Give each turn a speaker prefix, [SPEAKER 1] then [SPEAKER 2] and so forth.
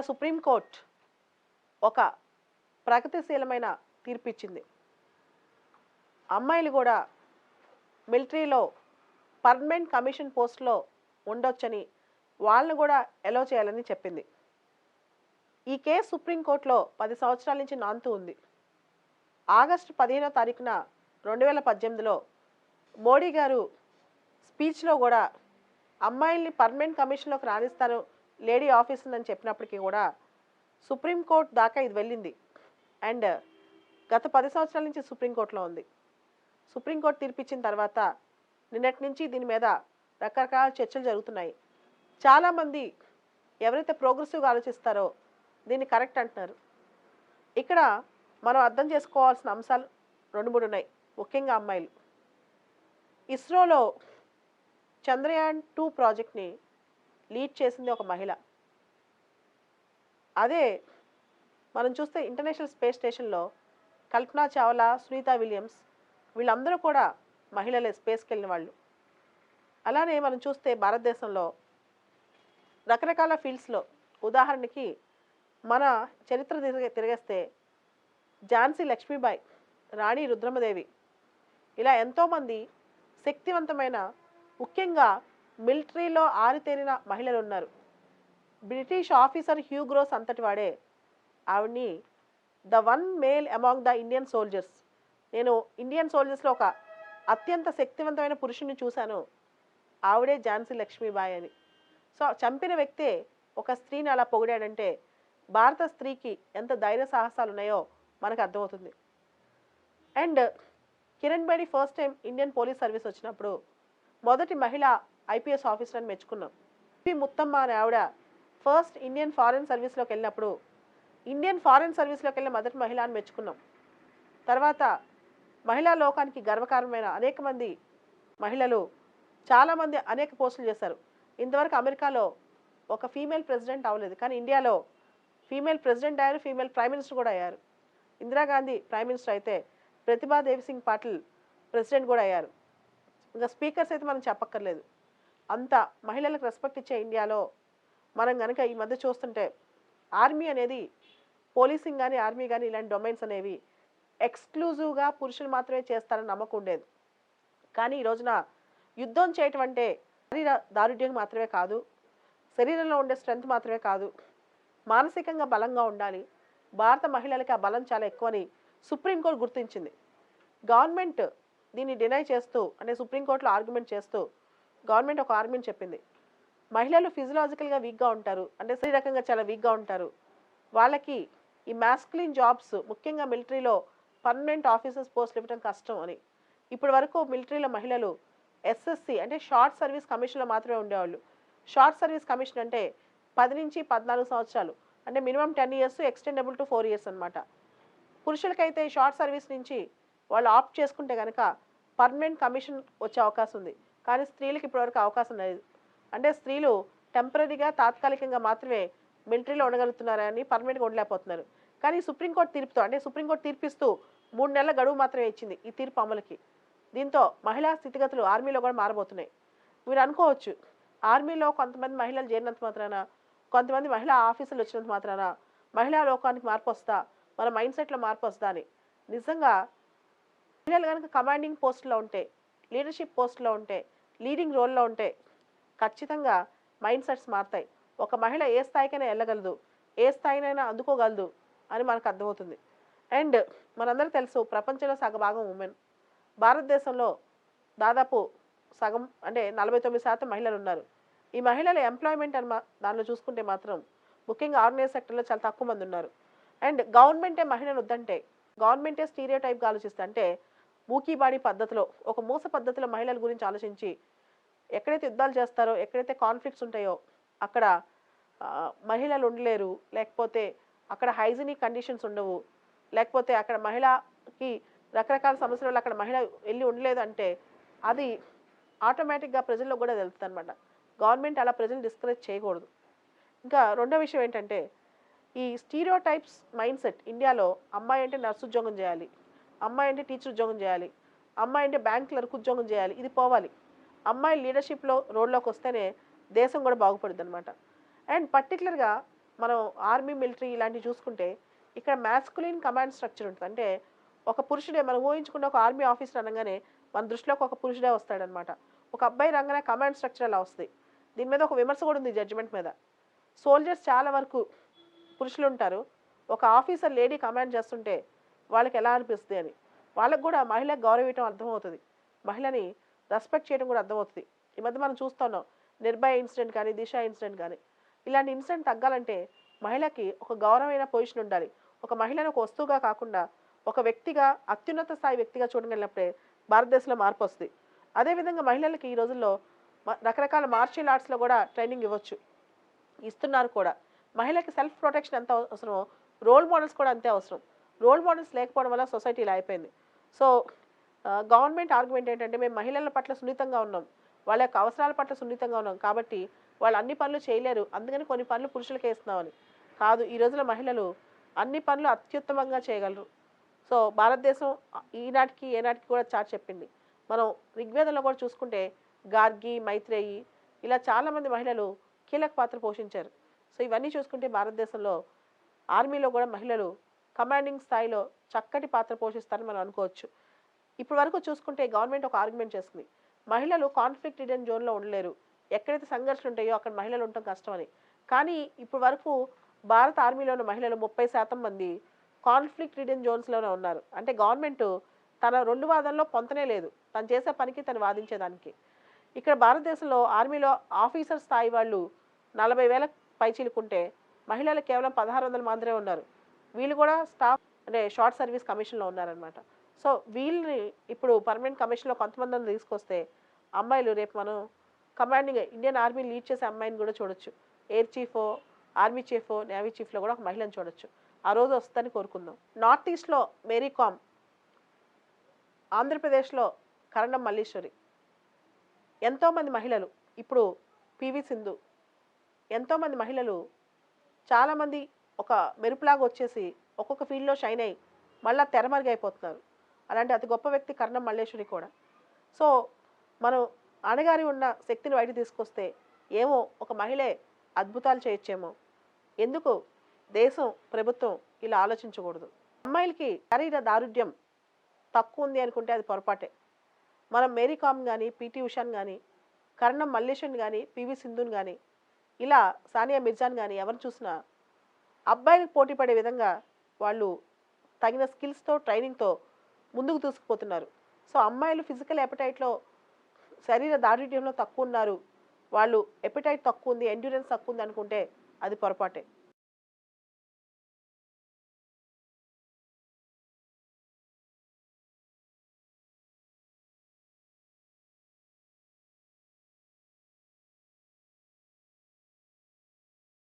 [SPEAKER 1] Supreme court ఒక ప్రగతిశీలమైన తీర్పు ఇచ్చింది అమ్మాయిలు కూడా మిలిటరీలో పర్మనెంట్ కమిషన్ పోస్ట్లో ఉండొచ్చని వాళ్ళని కూడా ఎలో చేయాలని చెప్పింది. ఈ కేసు సుప్రీంకోర్టులో పది సంవత్సరాల నుంచి నాంతూ ఉంది. ఆగస్టు పదిహేనో తారీఖున రెండు వేల పద్దెనిమిదిలో మోడీ గారు స్పీచ్లో కూడా అమ్మాయిల్ని పర్మనెంట్ కమిషన్లోకి రాణిస్తారు లేడీ ఆఫీస్ ఉందని చెప్పినప్పటికీ కూడా సుప్రీంకోర్టు దాకా ఇది వెళ్ళింది. అండ్ గత పది సంవత్సరాల నుంచి సుప్రీంకోర్టులో ఉంది. సుప్రీంకోర్టు తీర్పిచ్చిన తర్వాత నిన్నటి నుంచి దీని మీద రకరకాల చర్చలు జరుగుతున్నాయి. చాలామంది ఎవరైతే ప్రోగ్రెసివ్గా ఆలోచిస్తారో దీన్ని కరెక్ట్ అంటున్నారు. ఇక్కడ మనం అర్థం చేసుకోవాల్సిన అంశాలు రెండు మూడు ఉన్నాయి. ముఖ్యంగా అమ్మాయిలు. ఇస్రోలో చంద్రయాన్ టూ ప్రాజెక్ట్ని లీడ్ చేసింది ఒక మహిళ. అదే మనం చూస్తే ఇంటర్నేషనల్ స్పేస్ స్టేషన్లో కల్పనా చావ్లా సునీత విలియమ్స్ వీళ్ళందరూ కూడా మహిళలే స్పేస్కి వెళ్ళిన వాళ్ళు. అలానే మనం చూస్తే భారతదేశంలో రకరకాల ఫీల్డ్స్లో ఉదాహరణకి మన చరిత్ర తిరిగే తిరిగేస్తే ఝాన్సీ లక్ష్మీబాయి రాణి రుద్రమదేవి ఇలా ఎంతోమంది శక్తివంతమైన ముఖ్యంగా మిలిటరీలో ఆరితేరిన మహిళలు ఉన్నారు బ్రిటిష్ ఆఫీసర్ హ్యూగ్రోస్ అంతటి వాడే. ఆవిడ్ని the one male among the Indian soldiers. నేను ఇండియన్ సోల్జర్స్లో ఒక అత్యంత శక్తివంతమైన పురుషుని చూశాను. ఆవిడే ఝాన్సీ లక్ష్మీబాయి అని. సో చంపిన వ్యక్తే ఒక స్త్రీని అలా పొగిడాడంటే భారత స్త్రీకి ఎంత ధైర్య సాహసాలు ఉన్నాయో మనకు అర్థమవుతుంది. And Kiran Bedi first time Indian police service వచ్చినప్పుడు మొదటి మహిళ ఐపీఎస్ ఆఫీసర్ అని మెచ్చుకున్నాం. పి ముత్తమ్మ అనే ఆవిడ ఫస్ట్ ఇండియన్ ఫారెన్ సర్వీస్లోకి వెళ్ళినప్పుడు ఇండియన్ ఫారెన్ సర్వీస్లోకి వెళ్ళిన మొదటి మహిళ అని మెచ్చుకున్నాం. తర్వాత మహిళా లోకానికి గర్వకారణమైన అనేక మంది మహిళలు చాలామంది అనేక పోస్టులు చేశారు. ఇంతవరకు అమెరికాలో ఒక ఫీమేల్ ప్రెసిడెంట్ అవ్వలేదు. కానీ ఇండియాలో ఫీమేల్ ప్రెసిడెంట్ అయ్యారు ఫీమేల్ ప్రైమ్ మినిస్టర్ కూడా అయ్యారు. ఇందిరాగాంధీ ప్రైమ్ మినిస్టర్ అయితే ప్రతిభాదేవి సింగ్ పాటిల్ ప్రెసిడెంట్ కూడా అయ్యారు. ఇంకా స్పీకర్స్ అయితే మనం చెప్పక్కర్లేదు. అంత మహిళలకు రెస్పెక్ట్ ఇచ్చే ఇండియాలో మనం కనుక ఈ మధ్య చూస్తుంటే ఆర్మీ అనేది పోలీసింగ్ కానీ ఆర్మీ కానీ ఇలాంటి డొమైన్స్ అనేవి ఎక్స్క్లూజివ్గా పురుషులు మాత్రమే చేస్తారని నమ్మకం ఉండేది. కానీ ఈ రోజున యుద్ధం చేయటం అంటే శరీర దారుఢ్యం మాత్రమే కాదు శరీరంలో ఉండే స్ట్రెంగ్త్ మాత్రమే కాదు మానసికంగా బలంగా ఉండాలి. భారత మహిళలకి ఆ బలం చాలా ఎక్కువని సుప్రీంకోర్టు గుర్తించింది. గవర్నమెంట్ దీన్ని డినై చేస్తూ అంటే సుప్రీంకోర్టులో ఆర్గ్యుమెంట్ చేస్తూ గవర్నమెంట్ ఒక ఆర్మీని చెప్పింది. మహిళలు ఫిజియలాజికల్గా వీక్గా ఉంటారు. అంటే శారీరకంగా చాలా వీక్గా ఉంటారు. వాళ్ళకి ఈ మాస్కులిన్ జాబ్స్ ముఖ్యంగా మిలిటరీలో పర్మనెంట్ ఆఫీసర్స్ పోస్టులు ఇవ్వడం కష్టం అని. ఇప్పటి వరకు మిలిటరీలో మహిళలు ఎస్ఎస్సి అంటే షార్ట్ సర్వీస్ కమిషన్లో మాత్రమే ఉండేవాళ్ళు. షార్ట్ సర్వీస్ కమిషన్ అంటే పది నుంచి పద్నాలుగు సంవత్సరాలు. అంటే minimum ten years extendable to four years అనమాట పురుషులకైతే షార్ట్ సర్వీస్ నుంచి వాళ్ళు ఆప్ట్ చేసుకుంటే కనుక పర్మనెంట్ కమిషన్ వచ్చే అవకాశం ఉంది. కానీ స్త్రీలకు ఇప్పటివరకు అవకాశం లేదు. అంటే స్త్రీలు టెంపరీగా తాత్కాలికంగా మాత్రమే మిలిటరీలో ఉండగలుగుతున్నారని పర్మనెంట్గా ఉండలేకపోతున్నారు. కానీ సుప్రీంకోర్టు తీర్పుతో అంటే సుప్రీంకోర్టు తీర్పిస్తూ మూడు నెలల గడువు మాత్రమే ఇచ్చింది ఈ తీర్పు అమలుకి. దీంతో మహిళా స్థితిగతులు ఆర్మీలో కూడా మారబోతున్నాయి. మీరు అనుకోవచ్చు ఆర్మీలో కొంతమంది మహిళలు చేరినంత మాత్రాన కొంతమంది మహిళా ఆఫీసులు వచ్చినంత మాత్రాన మహిళా లోకానికి మార్పు వస్తా మన మైండ్ సెట్లో మార్పు వస్తా అని. నిజంగా మహిళలు కనుక కమాండింగ్ పోస్ట్లో ఉంటే లీడర్షిప్ పోస్ట్లో ఉంటే లీడింగ్ రోల్లో ఉంటే ఖచ్చితంగా మైండ్ సెట్స్ మారుతాయి. ఒక మహిళ ఏ స్థాయికైనా వెళ్ళగలదు ఏ స్థాయినైనా అందుకోగలదు అని మనకు అర్థమవుతుంది. అండ్ మనందరూ తెలుసు ప్రపంచంలో సగభాగం ఉమెన్. భారతదేశంలో దాదాపు సగం అంటే నలభై తొమ్మిది శాతం మహిళలు ఉన్నారు. ఈ మహిళల ఎంప్లాయ్మెంట్ అని దానిలో చూసుకుంటే మాత్రం ముఖ్యంగా ఆర్గనైజ్ సెక్టర్లో చాలా తక్కువ మంది ఉన్నారు. అండ్ గవర్నమెంటే మహిళను వద్దంటే గవర్నమెంటే స్టీరియో టైప్గా ఆలోచిస్తే అంటే మూకీబాడి పద్ధతిలో ఒక మూస పద్ధతిలో మహిళల గురించి ఆలోచించి ఎక్కడైతే యుద్ధాలు చేస్తారో ఎక్కడైతే కాన్ఫ్లిక్ట్స్ ఉంటాయో అక్కడ మహిళలు ఉండలేరు. లేకపోతే అక్కడ హైజీనిక్ కండిషన్స్ ఉండవు. లేకపోతే అక్కడ మహిళకి రకరకాల సమస్యల వల్ల అక్కడ మహిళ వెళ్ళి ఉండలేదు అంటే అది ఆటోమేటిక్గా ప్రజల్లో కూడా తెలుస్తుంది అనమాట గవర్నమెంట్ అలా ప్రజలు డిస్కరేజ్ చేయకూడదు. ఇంకా రెండో విషయం ఏంటంటే ఈ స్టీరియో టైప్స్ మైండ్ సెట్ ఇండియాలో అమ్మాయి అంటే నర్సు ఉద్యోగం చేయాలి. అమ్మాయి అంటే టీచర్ ఉద్యోగం చేయాలి. అమ్మాయి అంటే బ్యాంక్ క్లర్క్ ఉద్యోగం చేయాలి. ఇది పోవాలి. అమ్మాయి లీడర్షిప్లో రోడ్లోకి వస్తేనే దేశం కూడా బాగుపడుతుంది అనమాట అండ్ పర్టికులర్గా మనం ఆర్మీ మిలిటరీ ఇలాంటివి చూసుకుంటే ఇక్కడ మ్యాస్కులిన్ కమాండ్ స్ట్రక్చర్ ఉంటుంది. అంటే ఒక పురుషుడే మనం ఊహించుకున్న ఒక ఆర్మీ ఆఫీసర్ అనగానే మన దృష్టిలోకి ఒక పురుషుడే వస్తాడనమాట ఒక అబ్బాయి రంగానే కమాండ్ స్ట్రక్చర్ అలా వస్తుంది. దీని మీద ఒక విమర్శ కూడా ఉంది జడ్జిమెంట్ మీద. సోల్జర్స్ చాలా వరకు పురుషులు ఉంటారు. ఒక ఆఫీసర్ లేడీ కమాండ్ చేస్తుంటే వాళ్ళకి ఎలా అనిపిస్తుంది అని. వాళ్ళకు కూడా మహిళ గౌరవించడం అర్థమవుతుంది. మహిళని రెస్పెక్ట్ చేయడం కూడా అర్థమవుతుంది. ఈ మధ్య మనం చూస్తున్నాం నిర్భయ ఇన్సిడెంట్ కానీ దిశ ఇన్సిడెంట్ కానీ ఇలాంటి ఇన్సిడెంట్ తగ్గాలంటే మహిళకి ఒక గౌరవమైన పొజిషన్ ఉండాలి. ఒక మహిళను ఒక వస్తువుగా కాకుండా ఒక వ్యక్తిగా అత్యున్నత స్థాయి వ్యక్తిగా చూడగలిగినప్పుడే భారతదేశంలో మార్పు వస్తుంది. అదేవిధంగా మహిళలకి ఈ రోజుల్లో రకరకాల మార్షల్ ఆర్ట్స్లో కూడా ట్రైనింగ్ ఇవ్వచ్చు. ఇస్తున్నారు కూడా. మహిళకి సెల్ఫ్ ప్రొటెక్షన్ ఎంత అవసరమో రోల్ మోడల్స్ కూడా అంతే అవసరం. రోల్ మోడల్స్ లేకపోవడం వల్ల సొసైటీ ఇలా అయిపోయింది. సో గవర్నమెంట్ ఆర్గ్యుమెంట్ ఏంటంటే మేము మహిళల పట్ల సున్నితంగా ఉన్నాం. వాళ్ళ యొక్క అవసరాల పట్ల సున్నితంగా ఉన్నాం. కాబట్టి వాళ్ళు అన్ని పనులు చేయలేరు. అందుకని కొన్ని పనులు పురుషులకే ఇస్తున్నామని. కాదు ఈ రోజున మహిళలు అన్ని పనులు అత్యుత్తమంగా చేయగలరు. సో భారతదేశం ఈనాటికి ఏనాటికి కూడా చాటి చెప్పింది. మనం ఋగ్వేదంలో కూడా చూసుకుంటే గార్గి మైత్రేయి ఇలా చాలామంది మహిళలు కీలక పాత్ర పోషించారు. సో ఇవన్నీ చూసుకుంటే భారతదేశంలో ఆర్మీలో కూడా మహిళలు కమాండింగ్ స్థాయిలో చక్కటి పాత్ర పోషిస్తారని మనం అనుకోవచ్చు. ఇప్పటి వరకు చూసుకుంటే గవర్నమెంట్ ఒక ఆర్గ్యుమెంట్ చేస్తుంది మహిళలు కాన్ఫ్లిక్ట్ రిడన్ జోన్లో ఉండలేరు. ఎక్కడైతే సంఘర్షణలు ఉంటాయో అక్కడ మహిళలు ఉండటం కష్టమని. కానీ ఇప్పటి వరకు భారత ఆర్మీలో ఉన్న మహిళలు ముప్పై శాతం మంది కాన్ఫ్లిక్ట్ రిడెన్ జోన్స్లోనే ఉన్నారు. అంటే గవర్నమెంట్ తన రెండు వాదనలో పొంతనే లేదు. తను చేసే పనికి తను వాదించేదానికి ఇక్కడ భారతదేశంలో ఆర్మీలో ఆఫీసర్ స్థాయి వాళ్ళు నలభై వేల పైచీలుకుంటే మహిళలు కేవలం పదహారు వందలు మాత్రమే ఉన్నారు. వీళ్ళు కూడా స్టాఫ్ అంటే షార్ట్ సర్వీస్ కమిషన్లో ఉన్నారనమాట సో వీళ్ళని ఇప్పుడు పర్మనెంట్ కమిషన్లో కొంతమందిని తీసుకొస్తే అమ్మాయిలు రేపు మనం కమాండింగ్ ఇండియన్ ఆర్మీ లీడ్ చేసే అమ్మాయిని కూడా చూడొచ్చు. ఎయిర్ చీఫో ఆర్మీ చీఫో నేవీ చీఫ్లో కూడా ఒక మహిళను చూడొచ్చు. ఆ రోజు వస్తుందని కోరుకుందాం. నార్త్ ఈస్ట్లో మేరీ కామ్ ఆంధ్రప్రదేశ్లో కరణం మల్లీశ్వరి. ఎంతోమంది మహిళలు ఇప్పుడు పివి సింధు ఎంతోమంది మహిళలు చాలామంది ఒక మెరుపులాగా వచ్చేసి ఒక్కొక్క ఫీల్డ్లో షైన్ అయ్యి మళ్ళీ తెరమరుగైపోతున్నారు అలాంటి అతి గొప్ప వ్యక్తి కర్ణం మల్లేశ్వరి కూడా. సో మనం అణగారి ఉన్న శక్తిని బయట తీసుకొస్తే ఏమో ఒక మహిళే అద్భుతాలు చేయొచ్చేమో. ఎందుకు? దేశం ప్రభుత్వం ఇలా ఆలోచించకూడదు. అమ్మాయిలకి శరీర దారుఢ్యం తక్కువ ఉంది అనుకుంటే అది పొరపాటే. మనం మేరీ కామ్ కానీ పిటి ఉషాన్ కానీ కర్ణం మల్లేశ్వరిని కానీ పివి సింధుని కానీ ఇలా సానియా మిర్జాన్ కానీ ఎవరు చూసినా అబ్బాయిలకు పోటీ పడే విధంగా వాళ్ళు తగిన స్కిల్స్తో ట్రైనింగ్తో ముందుకు దూసుకుపోతున్నారు. సో అమ్మాయిలు ఫిజికల్ ఎపటైట్లో శరీర దారుఢ్యంలో తక్కువ ఉన్నారు. వాళ్ళు ఎపిటైట్ తక్కువ ఉంది ఎండ్యూరెన్స్ తక్కువ ఉంది అనుకుంటే అది పొరపాటే.